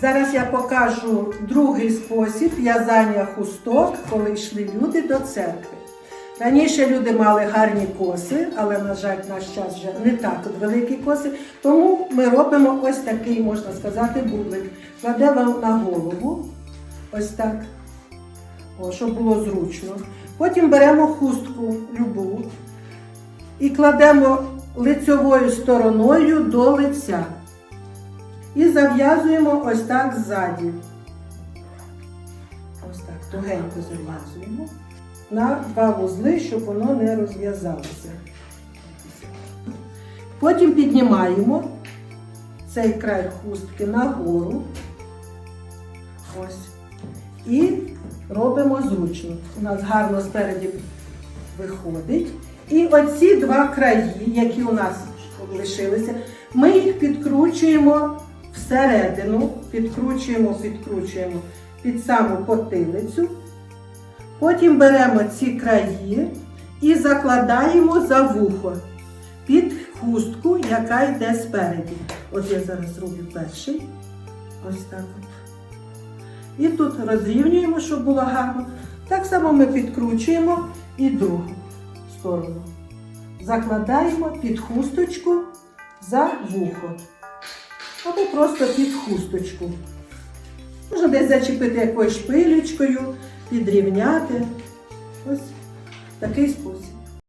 Зараз я покажу другий спосіб в'язання хусток, коли йшли люди до церкви. Раніше люди мали гарні коси, але, на жаль, наш час вже не так от великі коси. Тому ми робимо ось такий, можна сказати, бублик. Кладемо на голову, ось так, О, щоб було зручно. Потім беремо хустку любу і кладемо лицьовою стороною до лиця. І зав'язуємо ось так ззаді. Ось так, тугенько зав'язуємо на два вузли, щоб воно не розв'язалося. Потім піднімаємо цей край хустки нагору. Ось. І робимо зручно. У нас гарно спереді виходить. І оці два краї, які у нас лишилися, ми їх підкручуємо всередину, підкручуємо, підкручуємо під саму потилицю. Потім беремо ці краї і закладаємо за вухо під хустку, яка йде спереді. От я зараз роблю перший. Ось так от. І тут розрівнюємо, щоб було гарно. Так само ми підкручуємо і другу сторону. Закладаємо під хусточку за вухо. Або просто під хусточку. Можна десь зачепити якоюсь шпилючкою, підрівняти. Ось такий спосіб.